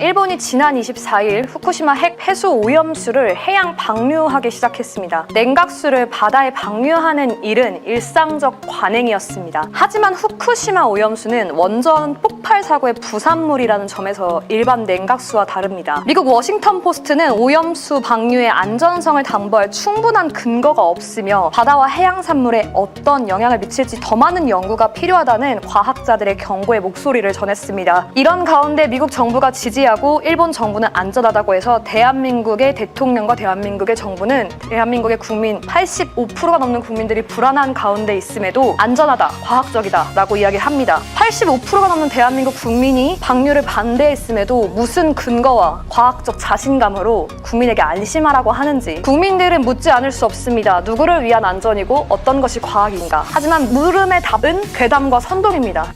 일본이 지난 24일 후쿠시마 핵 폐수 오염수를 해양 방류하기 시작했습니다. 냉각수를 바다에 방류하는 일은 일상적 관행이었습니다. 하지만 후쿠시마 오염수는 원전 폭발 사고의 부산물이라는 점에서 일반 냉각수와 다릅니다. 미국 워싱턴 포스트는 오염수 방류의 안전성을 담보할 충분한 근거가 없으며 바다와 해양 산물에 어떤 영향을 미칠지 더 많은 연구가 필요하다는 과학자들의 경고의 목소리를 전했습니다. 이런 가운데 미국 정부가 지지 하고 일본 정부는 안전하다고 해서 대한민국의 대통령과 대한민국의 정부는 대한민국의 국민 85%가 넘는 국민들이 불안한 가운데 있음에도 안전하다, 과학적이다 라고 이야기를 합니다. 85%가 넘는 대한민국 국민이 방류를 반대했음에도 무슨 근거와 과학적 자신감으로 국민에게 안심하라고 하는지 국민들은 묻지 않을 수 없습니다. 누구를 위한 안전이고 어떤 것이 과학인가. 하지만 물음의 답은 괴담과 선동입니다.